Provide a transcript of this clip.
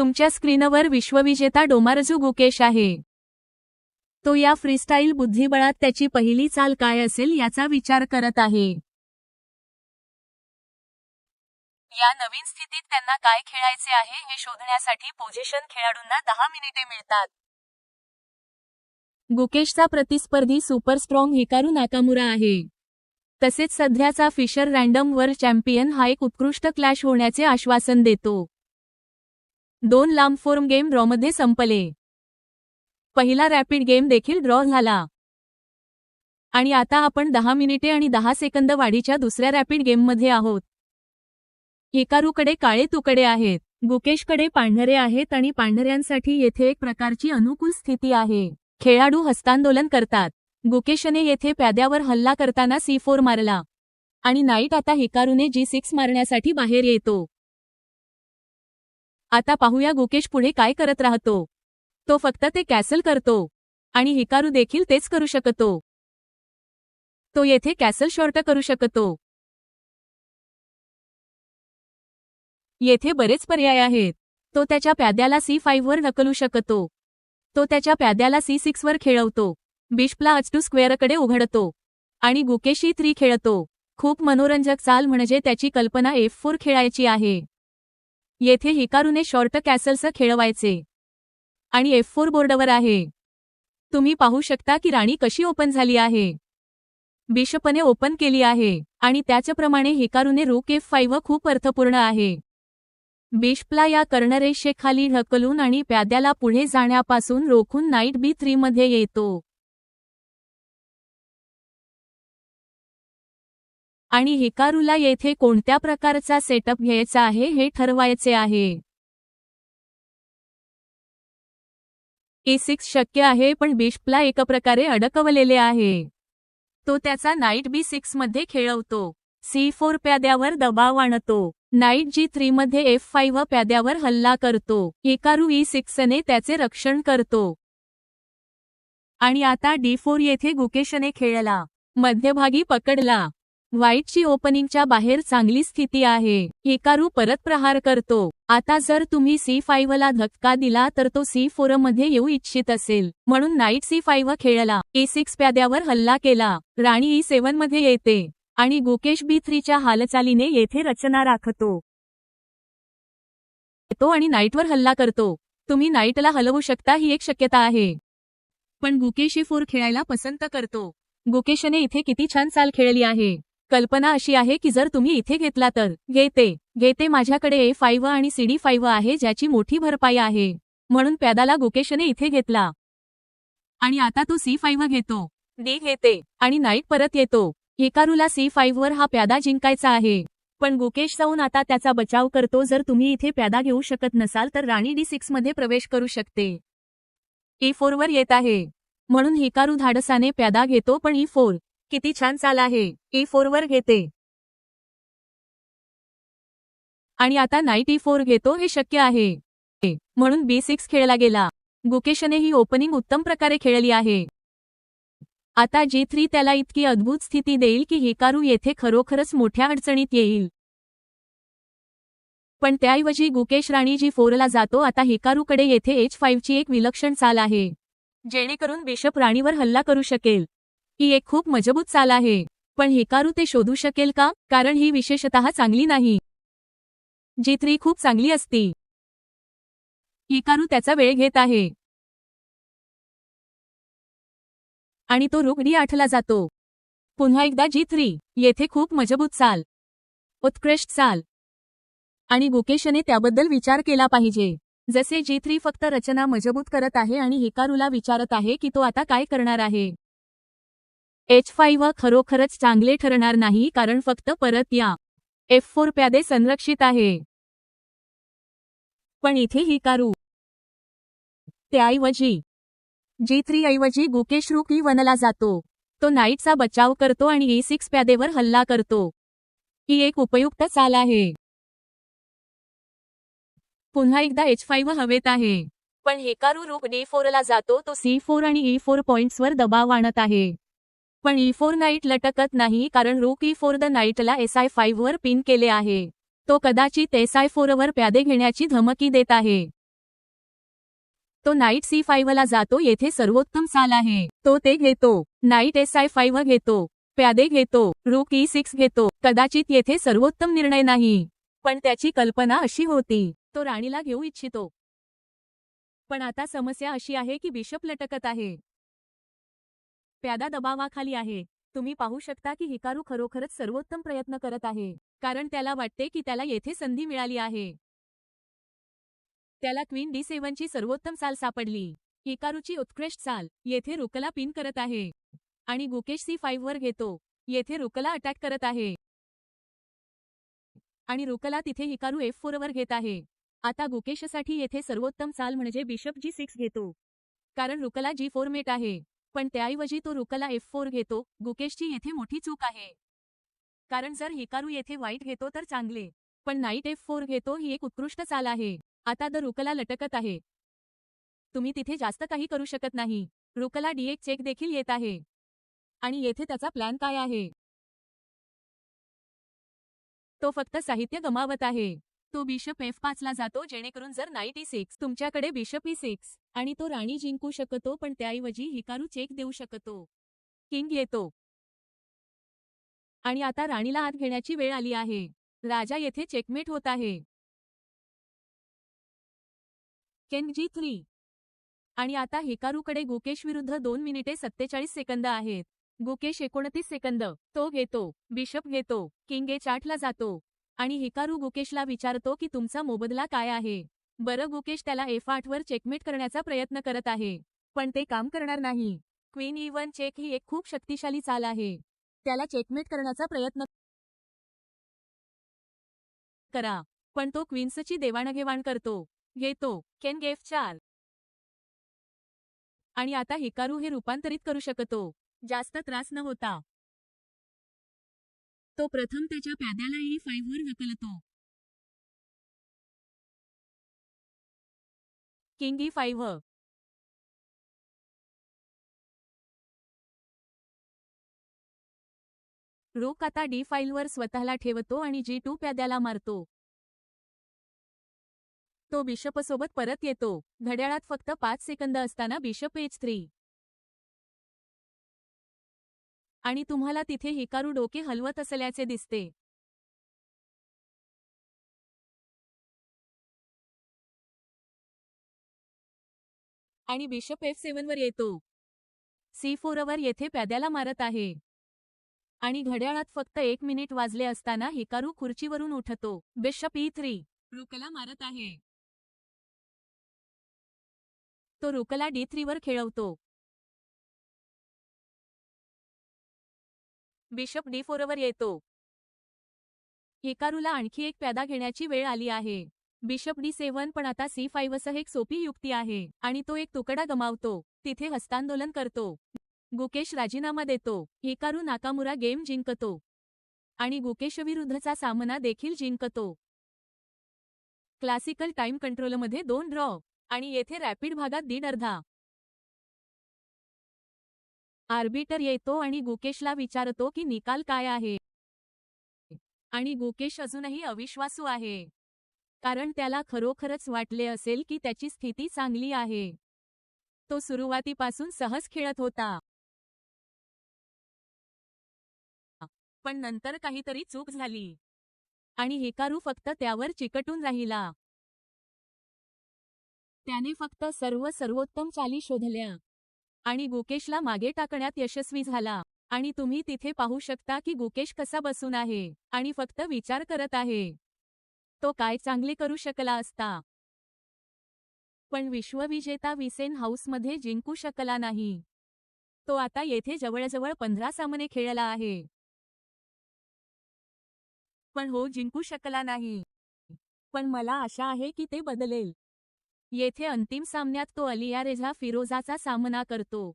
तुमच्या स्क्रीनवर विश्वविजेता डोमारजू गुकेश आहे. तो या फ्रीस्टाईल बुद्धिबळात त्याची पहिली चाल काय असेल याचा विचार करत आहे. या नवीन स्थितीत त्यांना काय खेळायचे आहे हे शोधण्यासाठी पोझिशन खेळाडूंना दहा मिनिटे मिळतात. गुकेशचा प्रतिस्पर्धी सुपर स्ट्रॉंग हिकारू नाकामुरा आहे. तसेच सध्याचा फिशर रँडम वर्ल्ड चॅम्पियन हा एक उत्कृष्ट क्लॅश होण्याचे आश्वासन देतो. दोन लांब फॉर्म गेम ड्रॉमध्ये संपले. पहिला रॅपिड गेम देखील ड्रॉ झाला. आणि आता आपण दहा मिनिटे आणि दहा सेकंद वाढीच्या दुसऱ्या रॅपिड गेममध्ये आहोत. हिकारूकडे काळे तुकडे आहेत गुकेशकडे पांढरे आहेत आणि पांढऱ्यांसाठी येथे एक प्रकारची अनुकूल स्थिती आहे. खेळाडू हस्तांदोलन करतात. गुकेशने येथे प्याद्यावर हल्ला करताना सी फोर मारला. आणि नाईट आता हिकारूने जी सिक्स मारण्यासाठी बाहेर येतो. आता पाहूया गुकेश पुढे काय करत राहतो. तो फक्त ते कॅसल करतो. आणि हिकारू देखील तेच करू शकतो. तो येथे कॅसल शॉर्ट करू शकतो. येथे बरेच पर्याय आहेत. तो त्याच्या प्याद्याला सी फाईव्हवर ढकलू शकतो. तो त्याच्या प्याद्याला सी सिक्सवर खेळवतो. बिशपला अचटू स्क्वेअरकडे उघडतो. आणि गुकेशी थ्री e खेळतो. खूप मनोरंजक चाल म्हणजे त्याची कल्पना एफ फोर खेळायची आहे. येथे हिकारूने शॉर्ट कॅसल्स खेळवायचे. आणि एफ फोर बोर्डवर आहे. तुम्ही पाहू शकता की राणी कशी ओपन झाली आहे. बिशपने ओपन केली आहे. आणि त्याच्याप्रमाणे हिकारूने रूक एफ फाईव्ह खूप अर्थपूर्ण आहे. बिशपला या कर्णरेषेखाली ढकलून आणि प्याद्याला पुढे जाण्यापासून रोखून नाईट बी थ्रीमध्ये येतो. आणि हिकारूला येथे कोणत्या प्रकारचा सेटअप घ्यायचा आहे हे ठरवायचे आहे. E ए सिक्स शक्य आहे पण बिशपला एका प्रकारे अडकवलेले आहे. तो त्याचा नाईट बी सिक्समध्ये खेळवतो. सी फोर प्याद्यावर दबाव आणतो. नाईट जी थ्री मध्ये एफ फाईव्ह प्याद्यावर हल्ला करतो. हिकारू e ई सिक्सने त्याचे रक्षण करतो. आणि आता डी फोर येथे गुकेशने खेळला. मध्यभागी पकडला. व्हाईटची ओपनिंगच्या बाहेर चांगली स्थिती आहे. एकारू परत प्रहार करतो. आता जर तुम्ही सी ला धक्का दिला तर तो सी मध्ये येऊ इच्छित असेल. म्हणून नाईट सी फाईव्ह खेळला. ए सिक्स प्याद्यावर हल्ला केला. राणी ई सेव्हनमध्ये येते. आणि गुकेश बी थ्रीच्या हालचालीने येथे रचना राखतो. तो आणि नाईटवर हल्ला करतो. तुम्ही नाईटला हलवू शकता ही एक शक्यता आहे. पण गुकेश ई फोर खेळायला पसंत करतो. गुकेशने इथे किती छान चाल खेळली आहे. कल्पना अशी आहे की जर तुम्ही इथे घेतला तर घेते. घेते माझ्याकडे ए फाईव्ह आणि सी डी फाईव्ह आहे ज्याची मोठी भरपाई आहे. म्हणून प्यादाला गुकेशने इथे घेतला. आणि आता तो सी फाईव्ह घेतो. डी घेते. आणि नाईट परत येतो. हिकारूला सी वर हा प्यादा जिंकायचा आहे. पण गुकेश जाऊन आता त्याचा बचाव करतो. जर तुम्ही इथे प्यादा घेऊ शकत नसाल तर राणी डी सिक्समध्ये प्रवेश करू शकते. ई वर येत आहे. म्हणून हिकारू धाडसाने प्यादा घेतो पण e ई फोर किती छान चाल आहे. E ई फोरवर घेते. आणि आता नाईट ई फोर घेतो हे शक्य आहे. म्हणून बी सिक्स खेळला गेला. गुकेशने ही ओपनिंग उत्तम प्रकारे खेळली आहे. आता जी थ्री त्याला इतकी अद्भुत स्थिती देईल की हिकारू येथे खरोखरच मोठ्या अडचणीत येईल. पण त्याऐवजी गुकेश राणी जी फोरला जातो. आता हिकारूकडे येथे एच फाईव्हची एक विलक्षण चाल आहे. जेणेकरून बिशप राणीवर हल्ला करू शकेल. ही एक खूप मजबूत चाल आहे. पण हेकारू ते शोधू शकेल का? कारण ही विशेषतः चांगली नाही. जी थ्री खूप चांगली असती. हिकारू त्याचा वेळ घेत आहे. आणि तो रुक डी आठला जातो. पुन्हा एकदा जी थ्री येथे खूप मजबूत चाल. उत्कृष्ट चाल. आणि गुकेशने त्याबद्दल विचार केला पाहिजे. जसे जी थ्री फक्त रचना मजबूत करत आहे आणि हेकारूला विचारत आहे की तो आता काय करणार आहे. एच फाईव्ह खरोखरच चांगले ठरणार नाही कारण फक्त परत या. एफ फोर प्यादे संरक्षित आहे. पण इथे हिकारू त्याऐवजी जी थ्री ऐवजी गुकेश रुक ई वनला जातो. तो नाईटचा बचाव करतो आणि e ई सिक्स प्यादेवर हल्ला करतो. ही एक उपयुक्त चाल आहे. पुन्हा एकदा एच फाईव्ह हवेत आहे. पण हेकारू रूप डी फोरला जातो तो सी फोर आणि ई फोर पॉइंट्सवर दबाव आणत आहे. पण ई फोर नाईट लटकत नाही कारण rook E e four the नाईटला एस आय फाईव्हवर पिन केले आहे. तो कदाचित एस आय फोरवर प्यादे घेण्याची धमकी देत आहे. तो नाईट सी ला जातो येथे सर्वोत्तम साल आहे. तो ते घेतो. नाईट एस आय फाईव्ह घेतो. प्यादे घेतो. रूक e ई सिक्स घेतो. कदाचित येथे सर्वोत्तम निर्णय नाही. पण त्याची कल्पना अशी होती. तो राणीला घेऊ इच्छितो. पण आता समस्या अशी आहे की बिशप लटकत आहे. प्यादा दबावाखाली आहे. तुम्ही पाहू शकता की हिकारू खरोखरच सर्वोत्तम प्रयत्न करत आहे कारण त्याला वाटते की त्याला येथे संधी मिळाली आहे. त्याला क्वीन डी सेव्हनची सर्वोत्तम चाल सापडली. हिकारूची उत्कृष्ट चाल येथे रुकला पिन करत आहे. आणि गुकेश सी फाईव्ह वर घेतो. येथे रुकला अटॅक करत आहे. आणि रुकला तिथे हिकारू एफ फोर वर घेत आहे. आता गुकेशसाठी येथे सर्वोत्तम चाल म्हणजे बिशप जी सिक्स घेतो. कारण रुकला जी फोर मेट आहे. पण त्याऐवजी तो रुकला एफ फोर घेतो. गुकेशची येथे मोठी चूक आहे. कारण जर हिकारू येथे वाईट घेतो तर चांगले. पण नाईट एफ फोर घेतो ही एक उत्कृष्ट चाल आहे. आता द रुकला लटकत आहे. तुम्ही तिथे जास्त काही करू शकत नाही. रुकला डी एक चेक देखील येत आहे. आणि येथे त्याचा प्लॅन काय आहे? तो फक्त साहित्य गमावत आहे. तो बिशप एफ पाचला जातो जेणेकरून जर नाईट e ई सिक्स तुमच्याकडे बिशप ई सिक्स आणि तो राणी जिंकू शकतो पण त्याऐवजी हिकारू चेक देऊ शकतो. किंग येतो. आणि आता राणीला आत घेण्याची वेळ आली आहे. राजा येथे चेकमेट होत आहे. King G three. आणि आता हिकारूकडे गुकेश विरुद्ध दोन मिनिटे सत्तेचाळीस सेकंद आहेत. गुकेश एकोणतीस सेकंद. तो घेतो. बिशप घेतो. किंग ए चाटला जातो. आणि हिकारू गुकेशला विचारतो की तुमचा मोबदला काय आहे? बरं गुकेश त्याला एफ आठवर चेकमेट करण्याचा प्रयत्न करत आहे पण ते काम करणार नाही. क्वीन ई वन चेक ही एक खूप शक्तिशाली चाल आहे. त्याला चेकमेट करण्याचा प्रयत्न करा पण तो क्वीन्सची देवाणघेवाण करतो. घेतो केन गेफ चार. आणि आता हिकारू हे रूपांतरित करू शकतो. जास्त त्रास न होता. तो प्रथम त्याच्या प्याद्याला ई फाईव्हवर ढकलतो. किंग ई फाईव्ह रोक आता डी फाईलवर स्वतःला ठेवतो आणि जी टू प्याद्याला मारतो. तो बिशपसोबत परत येतो. घड्याळात फक्त पाच सेकंद असताना बिशप एच थ्री. आणि तुम्हाला तिथे हिकारू डोके हलवत असल्याचे दिसते. आणि बिशप एफ सेव्हनवर येतो. सी फोरवर येथे प्याद्याला मारत आहे. आणि घड्याळात फक्त एक मिनिट वाजले असताना हिकारू खुर्चीवरून उठतो. Bishop E three. रुकला मारत आहे. तो रुकला डी थ्रीवर खेळवतो. बिशप डी फोरवर येतो. हिकारूला आणखी एक प्यादा घेण्याची वेळ आली आहे. बिशप डी सेव्हन पण आता सी फाईव्ह असं एक सोपी युक्ती आहे आणि तो एक तुकडा गमावतो. तिथे हस्तांदोलन करतो. गुकेश राजीनामा देतो. हिकारू नाकामुरा गेम जिंकतो. आणि गुकेशविरुद्धचा सामना देखील जिंकतो. क्लासिकल टाइम कंट्रोलमध्ये दोन ड्रॉ. आणि येथे रॅपिड भागात दीड अर्धा. आर्बिटर येतो आणि गुकेशला विचारतो की निकाल काय आहे? आणि गुकेश अजूनही अविश्वासू आहे. कारण त्याला खरोखरच वाटले असेल की त्याची स्थिती चांगली आहे. तो सुरुवातीपासून सहज खेळत होता. पण नंतर काहीतरी चूक झाली. आणि हिकारू फक्त त्यावर चिकटून राहिला. त्याने फक्त सर्व सर्वोत्तम चाली शोधल्या. आणि गुकेशला मागे टाकण्यात यशस्वी झाला. आणि तुम्ही तिथे पाहू शकता की गुकेश कसा बसून आहे आणि फक्त विचार करत आहे. तो काय चांगले करू शकला असता. पण विश्वविजेता विसेन हाऊसमध्ये जिंकू शकला नाही. तो आता येथे जवळजवळ पंधरा सामने खेळला आहे. पण हो जिंकू शकला नाही. पण मला आशा आहे की ते बदलेल. येथे अंतिम सामन्यात तो अलियारेझा फिरोजाचा सामना करतो.